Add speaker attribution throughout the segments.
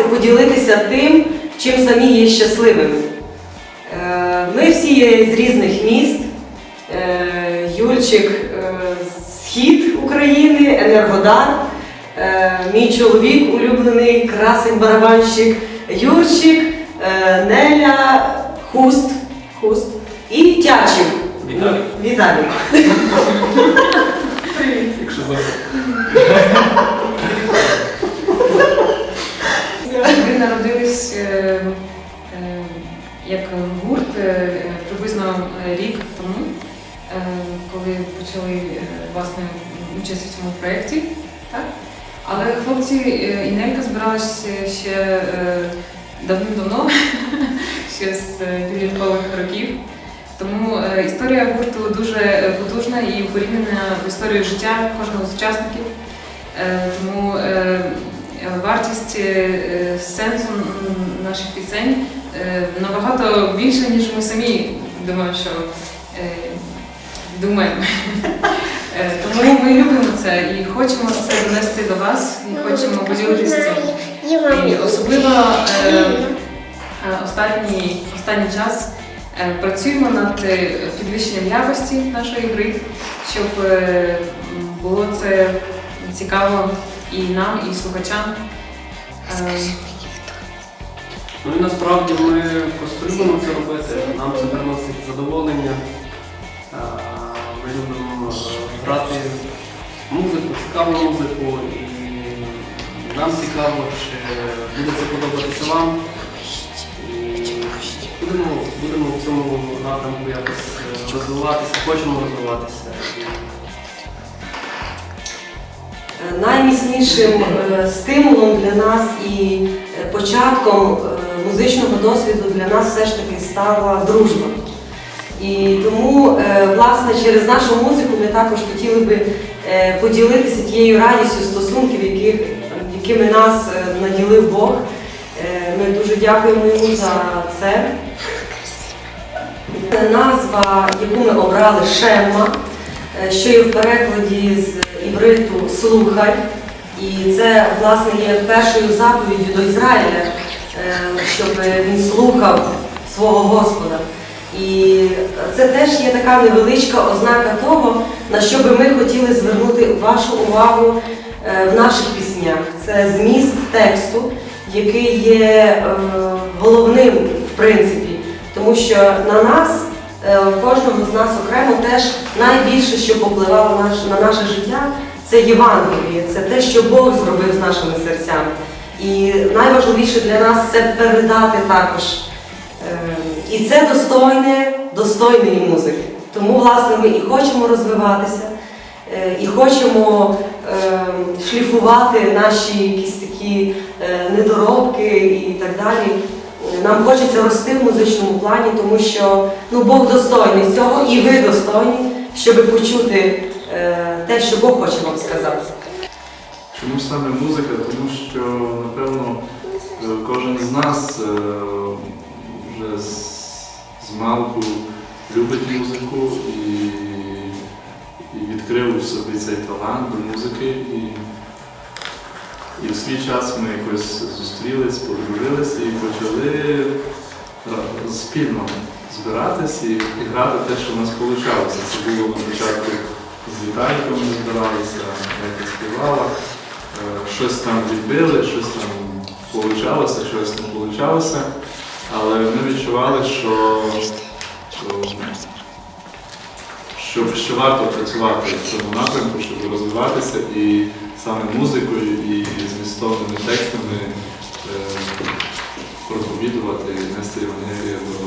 Speaker 1: передати, поділитися тим, чим самі є щасливими. Е, Ми всі є з різних міст. Е, Юльчик е, схід України, Енергодар. Мій чоловік улюблений, красень барабанщик, Юрчик, Неля, Хуст, Хуст і Тячів.
Speaker 2: Віталій.
Speaker 1: Віталій.
Speaker 2: Якщо
Speaker 3: Ми народились е, е, як гурт е, приблизно рік тому, коли почали власне участь у цьому проєкті. Але хлопці і Нелька збиралися ще давним-давно, ще з підліткових років. Тому історія гурту дуже потужна і укорінена в історію життя кожного з учасників. Тому вартість е, е, сенсу наших пісень е, набагато більша, ніж ми самі думаємо, що е, думаємо. Е, Тому ми любимо це і хочемо це донести до вас, і хочемо поділитися цим. І особливо е, е, останній, останній час е, працюємо над е, підвищенням якості нашої гри, щоб е, було це цікаво і нам, і слухачам. Е,
Speaker 2: Ну і насправді ми просто любимо це робити. Нам це приносить задоволення. Ми любимо е, грати музику, цікаву музику, і нам цікаво, чи буде це подобатися вам. І будемо, будемо в цьому напрямку якось е, розвиватися, хочемо розвиватися.
Speaker 1: Найміцнішим е, стимулом для нас і е, початком е, музичного досвіду для нас все ж таки стала дружба. І тому, власне, через нашу музику ми також хотіли би поділитися тією радістю стосунків, якими нас наділив Бог. Ми дуже дякуємо йому за це. Назва, яку ми обрали Шемма, е, що є в перекладі з івриту Слухай. І це, власне, є першою заповіддю до Ізраїля, е, щоб він слухав свого Господа. І це теж є така невеличка ознака того, на що би ми хотіли звернути вашу увагу е, в наших піснях. Це зміст тексту, який є е, головним в принципі, тому що на нас, е, кожного з нас окремо, теж найбільше, що попливало на наше життя, це Євангеліє, це те, що Бог зробив з нашими серцями. І найважливіше для нас це передати також. Е, І це достойне, достойної музики. Тому, власне, ми і хочемо розвиватися, е, і хочемо шліфувати наші якісь такі недоробки і так далі. Нам хочеться рости в музичному плані, тому що ну, Бог достойний цього, і ви достойні, щоб почути е, те, що Бог хоче вам сказати.
Speaker 4: Чому саме музика? Тому що, напевно, е, кожен з нас е, вже з, з малку любить музику і, і відкрив у собі цей талант до музики. І, і в свій час ми якось зустрілись, подружилися і почали спільно збиратись і, грати те, що в нас вийшло. Це було на початку з Віталіком ми збиралися, яка співала. Е, Щось там відбили, щось там получалося, щось не получалося. Але ми відчували, що, що, що варто працювати в цьому напрямку, щоб розвиватися і саме музикою, і змістовними текстами е, проповідувати, нести Євангелія до,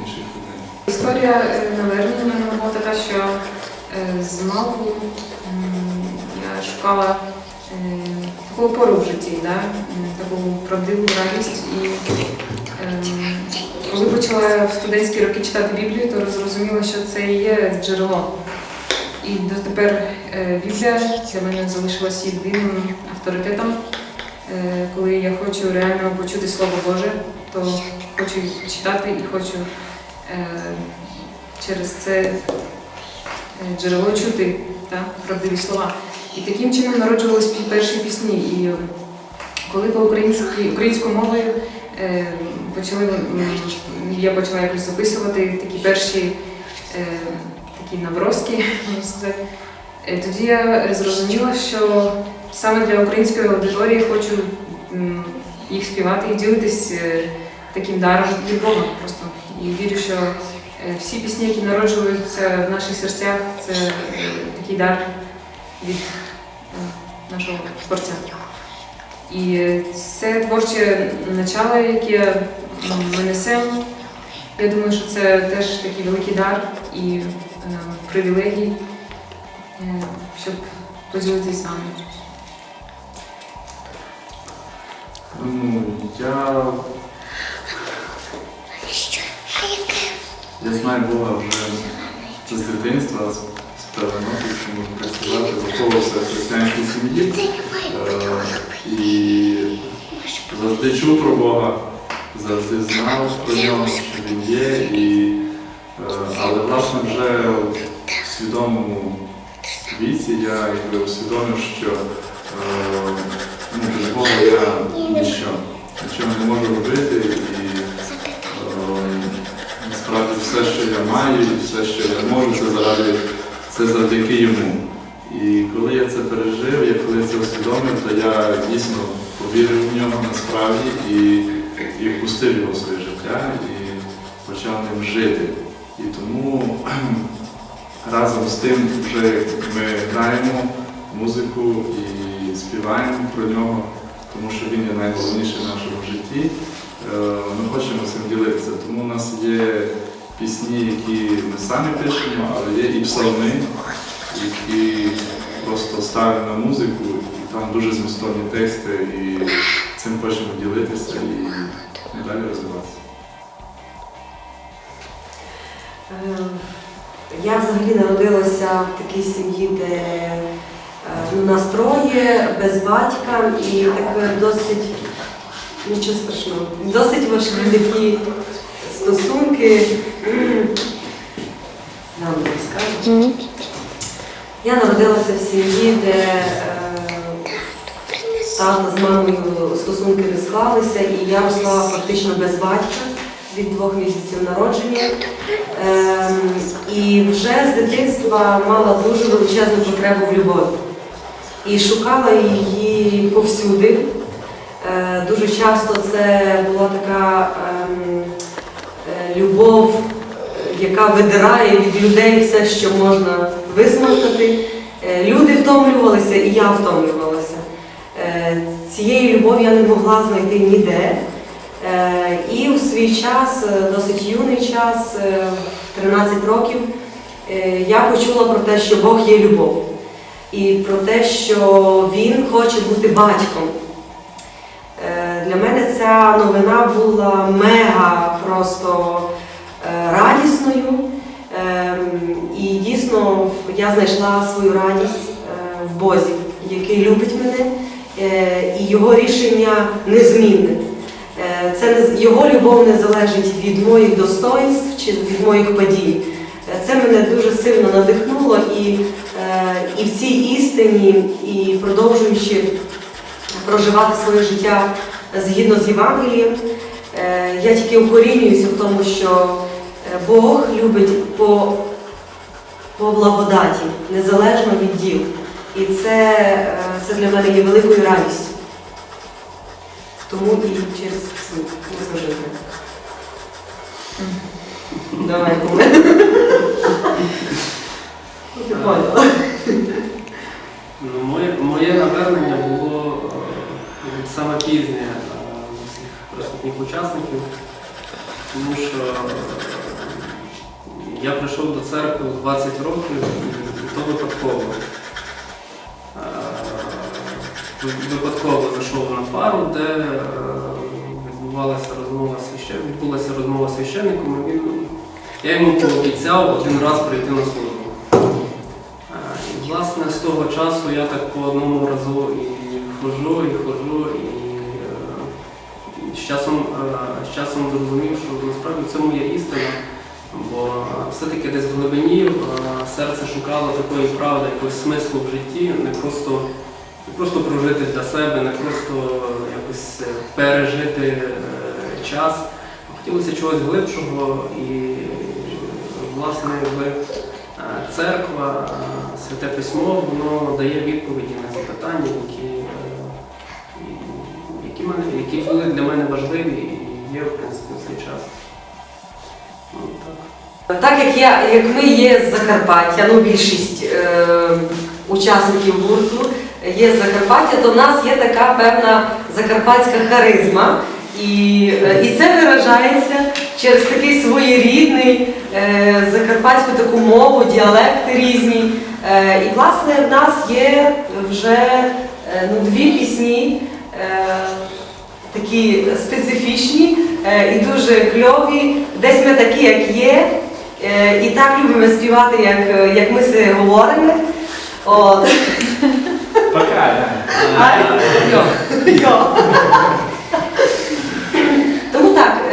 Speaker 4: інших людей.
Speaker 3: Історія е, навернення мене була така, що е, з малку я шукала таку опору в житті, да? таку правдиву радість. І коли почала в студентські роки читати Біблію, то зрозуміла, що це і є джерело. І дотепер е, Біблія для мене залишилась єдиним авторитетом. Е, Коли я хочу реально почути Слово Боже, то хочу читати і хочу е, через це е, джерело чути та, правдиві слова. І таким чином народжувались перші пісні. І е, коли по українською мовою е, почали, я почала якось записувати такі перші е, такі наброски, можна сказати, е, тоді я зрозуміла, що саме для української аудиторії хочу їх співати і ділитись е, таким даром Бога просто. І вірю, що е, всі пісні, які народжуються в наших серцях, це е, такий дар від нашого творця. І це творче начало, яке ми несемо. Я думаю, що це теж такий великий дар і привілегій, е, щоб поділитися з вами.
Speaker 4: Ну, я, я знаю Бога вже з дитинства, з певного, якщо можна так сказати, виховувався в християнській сім'ї. Е, І завжди чув про Бога, завжди знав про нього, що він є. І, е, але власне вже в свідомому віці я якби усвідомив, що е, ну, без Бога я ніщо, нічого не можу робити. І е, насправді все, що я маю, і все, що я можу, це заради це завдяки йому. І коли я це пережив, я коли це усвідомив, то я дійсно повірив в нього насправді і, і впустив його в своє життя і почав ним жити. І тому разом з тим вже ми граємо музику і співаємо про нього, тому що він є найголовніший в нашому житті. Е, Ми хочемо цим ділитися. Тому у нас є пісні, які ми самі пишемо, але є і псалми, які просто ставимо на музику, і там дуже змістовні тексти, і цим хочемо ділитися і далі розвиватися.
Speaker 1: Я взагалі народилася в такій сім'ї, де е, ну, нас троє, без батька, і таке досить, нічого страшного, досить важкі такі стосунки. Нам не скажуть. Я народилася в сім'ї, де е, тата з мамою стосунки не склалися, і я росла фактично без батька від двох місяців народження. Ем, і вже з дитинства мала дуже величезну потребу в любові. І шукала її повсюди. Е, дуже часто це була така ем, е, любов, яка видирає від людей все, що можна висмоктати. Е, Люди втомлювалися, і я втомлювалася. Е, Цієї любові я не могла знайти ніде. Е, І у свій час, е, досить юний час, е, в 13 років, е, я почула про те, що Бог є любов. І про те, що Він хоче бути батьком. Для мене ця новина була мега просто радісною. І дійсно я знайшла свою радість в Бозі, який любить мене, і його рішення незмінне. Це його любов не залежить від моїх достоїнств чи від моїх подій. Це мене дуже сильно надихнуло і, е, і в цій істині, і продовжуючи проживати своє життя згідно з Євангелієм, е, я тільки укорінююся в тому, що е, Бог любить по, по благодаті, незалежно від діл. І це, це для мене є великою радістю. Тому і пісню. Давай, куме. Ну, Ти поняла.
Speaker 2: Ну, моє, моє навернення було е, саме пізнє е, з усіх присутніх учасників, тому що е, я прийшов до церкви у 20 років і то випадково. Е, ви- Випадково зайшов на фару, де е, відбувалася розмова священ... відбулася розмова з священником, і він, я йому пообіцяв один раз прийти на службу. І, власне, з того часу я так по одному разу і хожу, і хожу, і е, з часом, е, з часом зрозумів, що насправді в цьому є істина. Бо все-таки десь в глибині е, серце шукало такої правди, якогось смислу в житті, не просто, не просто прожити для себе, не просто якось пережити час. Хотілося чогось глибшого і, власне, е, церква, е, святе письмо, воно дає відповіді на ці питання, які, е, які, мене, які були для мене важливі і є, в принципі, в цей час. Ну, так.
Speaker 1: Так як я, як ми є з Закарпаття, ну більшість е, учасників гурту є з Закарпаття, то в нас є така певна закарпатська харизма. І, е, і це виражається через такий своєрідний е, закарпатську таку мову, діалекти різні. Е, і власне в нас є вже е, ну, дві пісні. Е, такі специфічні е, і дуже кльові. Десь ми такі, як є, е, і так любимо співати, як, е, як ми це говоримо. От.
Speaker 4: Пока,
Speaker 1: А, йо, йо.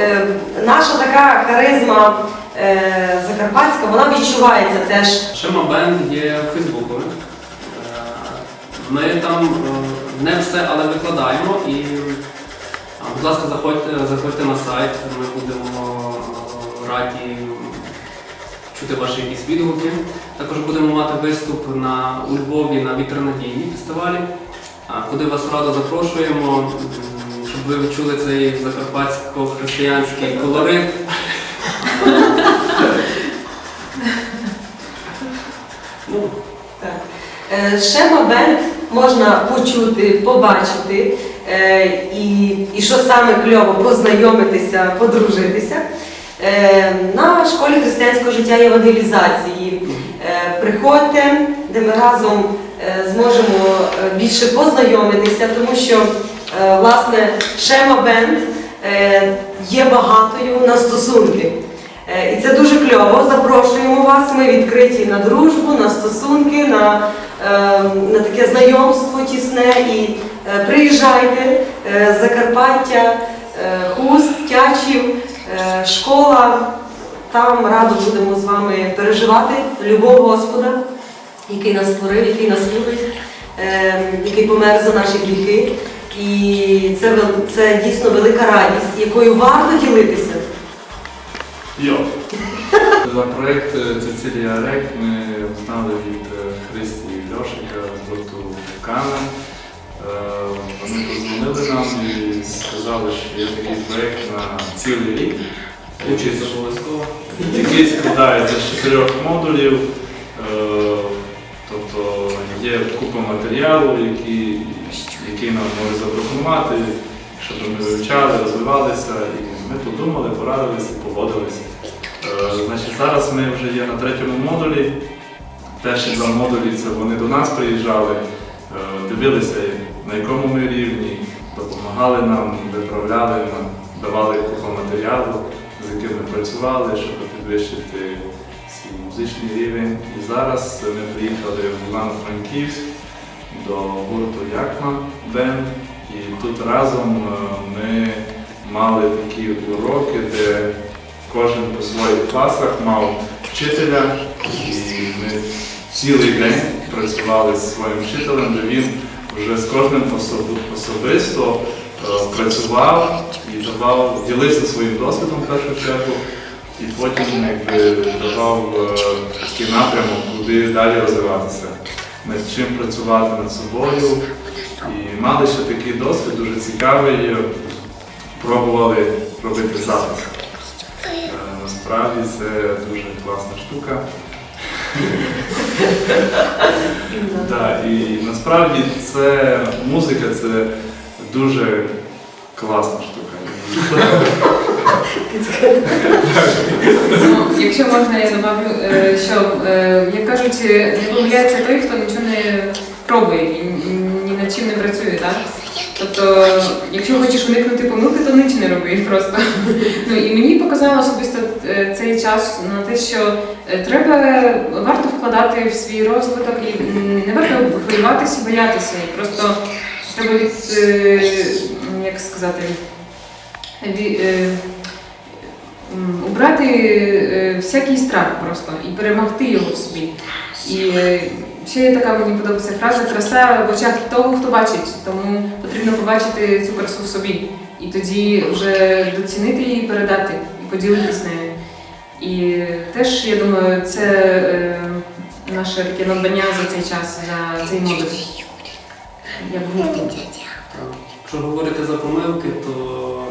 Speaker 1: Е, наша така харизма е, закарпатська, вона відчувається теж.
Speaker 2: Шема Бенд є в. Е, Ми там не все, але викладаємо. І, будь ласка, заходьте, заходьте на сайт, ми будемо раді чути ваші якісь відгуки. Також будемо мати виступ на, у Львові на вітронадійній фестивалі, куди вас радо запрошуємо, щоб ви відчули цей закарпатсько-християнський колорит. Ну,
Speaker 1: Так. Е, Шема Бенд можна почути, побачити е, і, і що саме кльово, познайомитися, подружитися е, на школі християнського життя і евангелізації. Е, Приходьте, де ми разом е, зможемо е, більше познайомитися, тому що власне Шема Бенд е, є багатою на стосунки. Е, І це дуже кльово. Запрошуємо вас. Ми відкриті на дружбу, на стосунки, на, е, на таке знайомство тісне. І е, приїжджайте, е, Закарпаття, е, Хуст, Тячів, е, школа. Там радо будемо з вами переживати любов Господа, який нас створив, який нас любить, е, який помер за наші гріхи. І це, це дійсно велика радість, якою варто ділитися.
Speaker 4: Йо. За проект е, Цицилія Рек ми знали від е, Христі Льошика з гурту Кана. Е, Вони подзвонили нам і сказали, що є такий проект на цілий рік.
Speaker 2: участь обов'язково.
Speaker 4: який складається з чотирьох модулів. Е, Тобто є купа матеріалу, який, нам може запропонувати, щоб ми вивчали, розвивалися. І ми подумали, порадилися погодилися. Е, Значить, зараз ми вже є на третьому модулі. Перші два модулі це вони до нас приїжджали, е, дивилися, на якому ми рівні, допомагали нам, виправляли нам, давали купу матеріалу, з яким ми працювали, щоб підвищити свій музичний рівень. І зараз ми приїхали в Івано-Франківськ до гурту Якма Бенд. І тут разом е, ми мали такі уроки, де кожен по своїх класах мав вчителя, і ми цілий день працювали з своїм вчителем, де він вже з кожним особисто е, працював і давав, ділився своїм досвідом в першу чергу, і потім якби, давав е, такий напрямок, куди далі розвиватися, над чим працювати над собою. І мали ще такий досвід дуже цікавий, пробували робити запис. Е, Насправді це дуже класна штука. Да, і насправді це музика це дуже класна штука.
Speaker 3: Ну, якщо можна, я добавлю, е, що, е, як кажуть, не помиляється той, хто нічого не пробує над чим не працює, так? Тобто, якщо хочеш уникнути помилки, то нічого не роби просто. Ну і мені показало особисто е, цей час на те, що е, треба варто вкладати в свій розвиток і не варто хвилюватися, боятися. І просто треба від е, як сказати, ві- м, убрати е, всякий страх просто і перемогти його в собі. І е, ще є така мені подобається фраза краса в очах того, хто бачить. Тому потрібно побачити цю красу в собі. І тоді вже доцінити її, передати і поділитися нею. І теж я думаю, це е, наше таке надбання за цей час, за цей модуль. Як гурту.
Speaker 2: Якщо говорити за помилки, то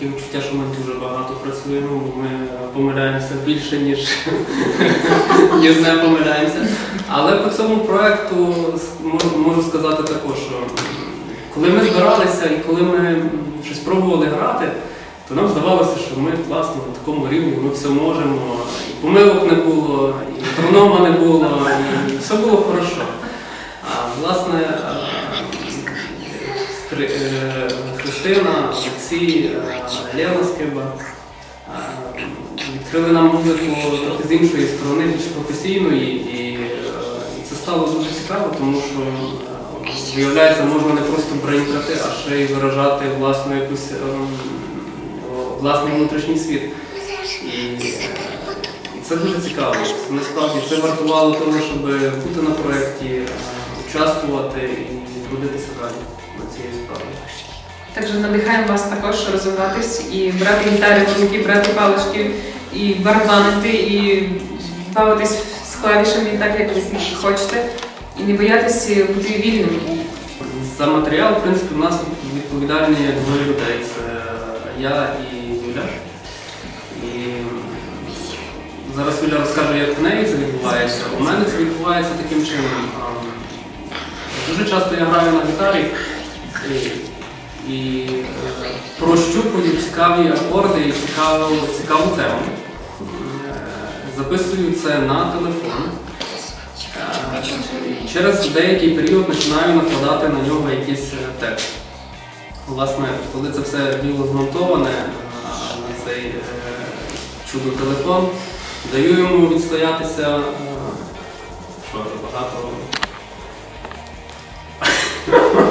Speaker 2: таке відчуття, що ми дуже багато працюємо, ми помиляємося більше, ніж, не помиляємося. Але по цьому проекту с- можу, сказати також, що коли ми збиралися і коли ми щось пробували грати, то нам здавалося, що ми класно на такому рівні, ми все можемо, і помилок не було, і тронома не було, і все було хорошо. А власне, Христина, Олексій, е, Лена Скиба е, відкрили нам музику трохи з іншої сторони, більш професійної, і е, це стало дуже цікаво, тому що виявляється, можна не просто бренькати, а ще й виражати власну якусь власний внутрішній світ. І, це дуже цікаво. Насправді це вартувало того, щоб бути на проєкті, участвувати і трудитися далі над цією справою.
Speaker 3: Також надихаємо вас також розвиватись і брати гітари руки, брати палички, і барабанити, і бавитись з клавішами так, як ви хочете, і не боятись бути вільним.
Speaker 2: За матеріал, в принципі, у нас відповідальні двоє людей. Це я і Юля. І зараз Юля розкаже, як в неї це відбувається. У мене це відбувається таким чином. Дуже часто я граю на гітарі і е, прощупую цікаві акорди і цікаву, цікаву тему. Е, Записую це на телефон. Е, Через деякий період починаю накладати на нього якийсь текст. Власне, коли це все діло змонтоване на цей е, чудо телефон, даю йому відстоятися. Що багато.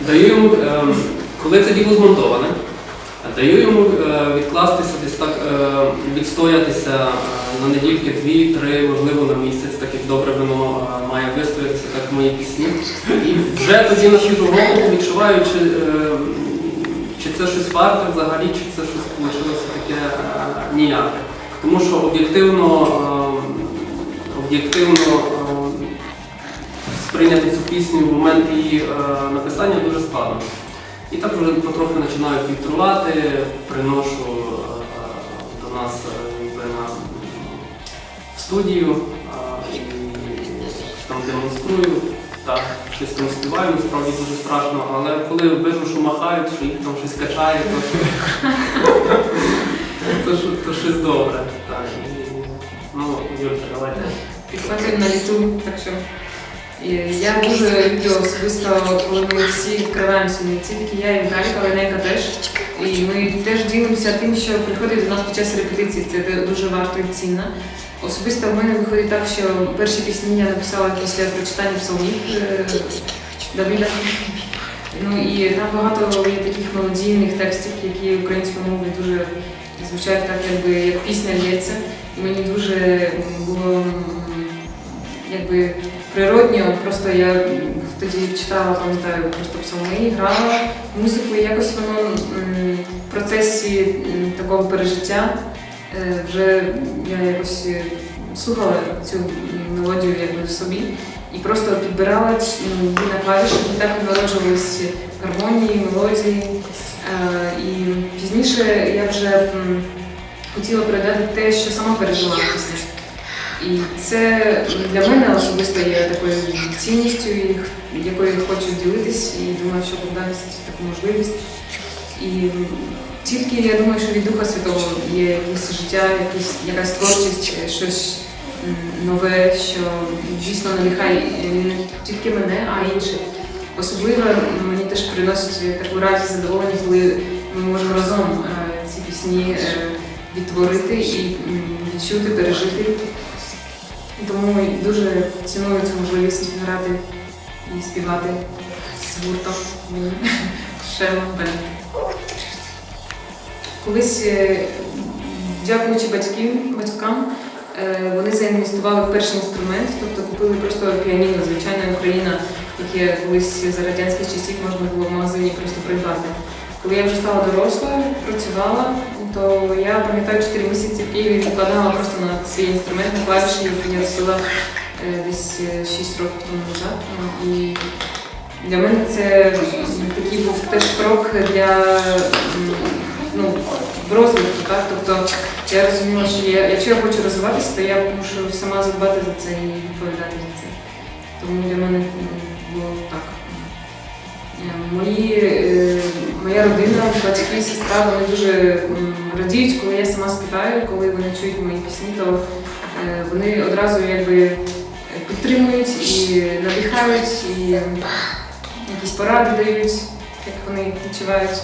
Speaker 2: Даю йому, е, коли це діло змонтоване, даю йому е, відкластися десь так, е, відстоятися е, на недільки дві-три, можливо, на місяць, так як добре воно має вистоятися, так мої пісні. І вже тоді на свіжу голову відчуваю, чи, чи це щось варте взагалі, чи це щось вийшло таке ніяке. Тому що об'єктивно, об'єктивно сприйняти цю пісню в момент її написання дуже складно. І так вже потрохи починаю фільтрувати, приношу е, до нас е, в студію е, і там демонструю. Так, щось там співаю, насправді дуже страшно, але коли вижу, що махають, що їх там щось качає, то щось добре. Так, ну, Юлька, давайте.
Speaker 3: Підхватив на літу, так що і я дуже люблю особисто, коли ми всі відкриваємося, не тільки я і Віталік, але і Нейка теж. І ми теж ділимося тим, що приходить до нас під час репетиції. Це дуже варто і цінно. Особисто в мене виходить так, що перші пісні я написала після прочитання псалмів е, Давида. Ну і там багато є таких мелодійних текстів, які українською мовою дуже звучать так, якби як пісня лється. І мені дуже було якби природньо, просто я тоді читала, пам'ятаю, просто псалми, грала музику, і якось воно в процесі такого пережиття е, вже я якось е, слухала цю мелодію якби в собі і просто підбирала її на клавішах, і так і народжувалися гармонії, мелодії. Е, І пізніше я вже хотіла передати те, що сама пережила пісні. І це для мене особисто є такою цінністю, якою я хочу ділитись, і думаю, що Бог дасть таку можливість. І тільки я думаю, що від Духа Святого є якесь життя, якісь, якась творчість, е, щось нове, що дійсно надихає не тільки мене, а інших. Особливо мені теж приносить таку радість, задоволення, коли ми можемо разом е, ці пісні е, відтворити і відчути, пережити. Тому дуже ціную цю можливість грати і співати з гуртом мені Бенд. Колись е, дякуючи батьків, батькам, е, вони заінвестували в перший інструмент, тобто купили просто піаніно, звичайна Україна, яке колись за радянських часів можна було в магазині просто придбати. Коли я вже стала дорослою, працювала, то я пам'ятаю 4 місяці в Києві викладала просто на свій інструмент на клавіші, який я розсила е, десь е, 6 років тому назад. Ну, І для мене це такий був теж крок для ну, розвитку. Так? Тобто я розуміла, що я, якщо я хочу розвиватися, то я мушу сама задбати за це і відповідати за це. Тому для мене було так. Е, Мої, е, моя родина, батьки, сестра, вони дуже радіють, коли я сама співаю, коли вони чують мої пісні, то е, вони одразу якби е, підтримують і надихають, і якісь поради дають, як вони відчувають.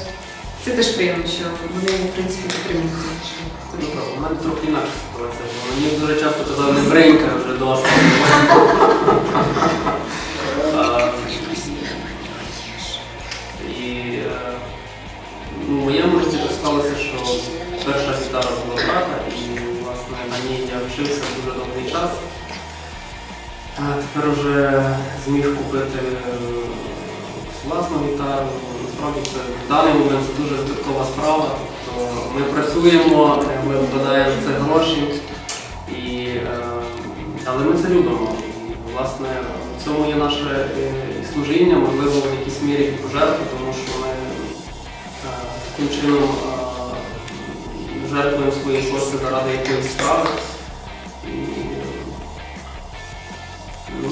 Speaker 3: Це теж приємно, що вони в принципі підтримують.
Speaker 2: Ну, У мене трохи інакша ситуація. Мені дуже часто казали, не бренька вже досить. Житті що перша гітара була брата, і власне на ній я вчився дуже довгий час. А тепер вже зміг купити е, власну гітару. Насправді це в даний момент це дуже збиткова справа. Тобто ми працюємо, ми вкладаємо це гроші, і, е, але ми це любимо. Власне, в цьому є наше е, служіння, можливо, в якійсь мірі і пожертва, тому що ми таким чином жертвуємо свої кошти заради якоїсь справи. І, е, ну.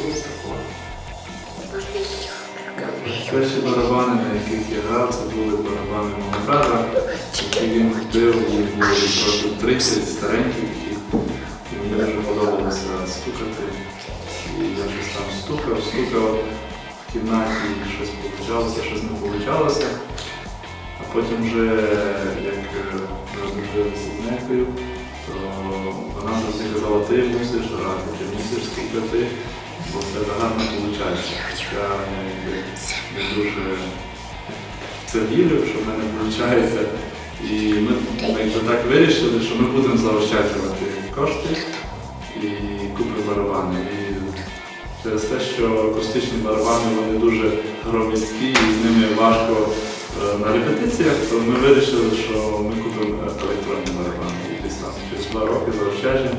Speaker 4: Перші барабани, на яких я грав, це були барабани мого які він купив, їх було років 30 стареньких, і мені дуже подобалося стукати. І я щось там стукав, стукав в кімнаті, щось получалося, щось не получалося. Потім вже як е, роздружилися з нею, то вона завжди казала, ти мусиш грати, ти мусиш стукати, бо тебе гарно виходить. Я не дуже це вірив, що в мене виходить. І ми якби так вирішили, що ми будемо заощаджувати кошти і купимо барабани. І через те, що акустичні барабани вони дуже громісткі і з ними важко на репетиціях, то ми вирішили, що ми купимо електронні барабани. І десь там через два роки заощаджень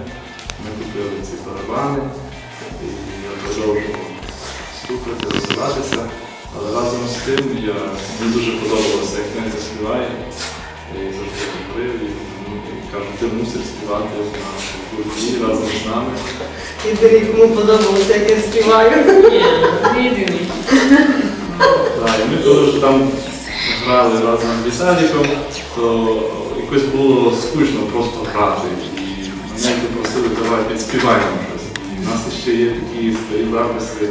Speaker 4: ми купили ці барабани. І я продовжував стукати, розвиватися. Але разом з тим я, мені дуже подобалося, як Ненка співає. Їй завжди говорив і, ну, і кажу, ти мусиш співати на гурті разом з нами.
Speaker 1: І кому подобалося, як я співаю.
Speaker 3: Ні, єдиний.
Speaker 4: Так, і ми коли вже там грали разом з Віталіком, то якось було скучно просто грати. І мене попросили, давай підспіваємо щось. І в нас ще є такі старі записи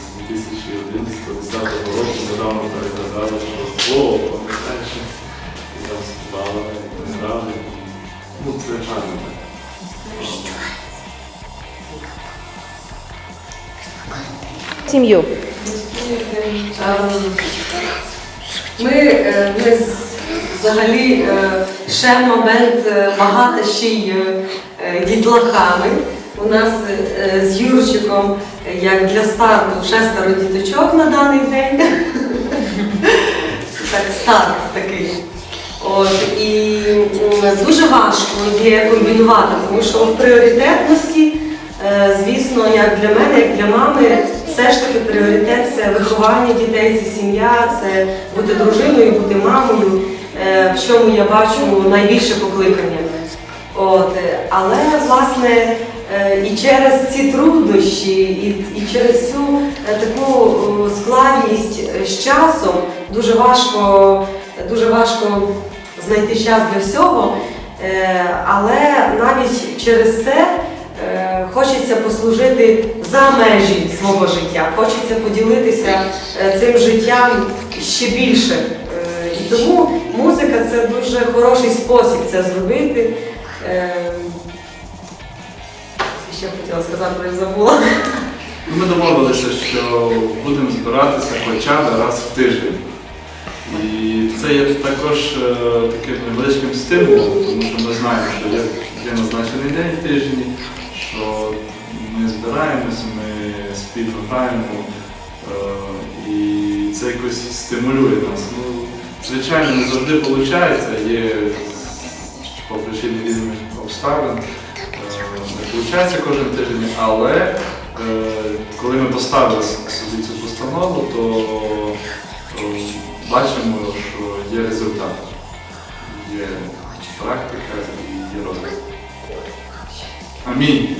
Speaker 4: з 2011-2010 року, недавно переглядали, що о, пам'ятаєш, і там співали, і грали. Ну, це гарно.
Speaker 5: Сім'ю.
Speaker 1: Ми, е, ми взагалі е, Шема бенд е, багато ще й е, дітлахами. У нас з Юрчиком, як для старту, шестеро діточок на даний день. Так старт такий. От, і дуже важко є комбінувати, тому що в пріоритетності, звісно, як для мене, як для мами, все ж таки пріоритет це виховання дітей, це сім'я, це бути дружиною, бути мамою, е, в чому я бачу найбільше покликання. От, е, але власне е, і через ці труднощі, і, і через цю таку складність з часом дуже важко, дуже важко знайти час для всього. Але навіть через це хочеться послужити за межі свого життя, хочеться поділитися е, цим життям ще більше. Е, І тому музика це дуже хороший спосіб це зробити. Е, Ще хотіла сказати, але забула.
Speaker 4: Ну, Ми домовилися, що будемо збиратися хоча б раз в тиждень. І це є також е, таким невеличким стимулом, тому що ми знаємо, що є, є назначений день в тижні, що ми збираємося, ми спільно граємо, е, і це якось стимулює нас. Ну, звичайно, не завжди виходить, є по причині різних обставин. е, Не виходить кожен тиждень, але е, коли ми поставили собі цю постанову, то бачимо, що є результат, є практика і є розвиток. Амінь.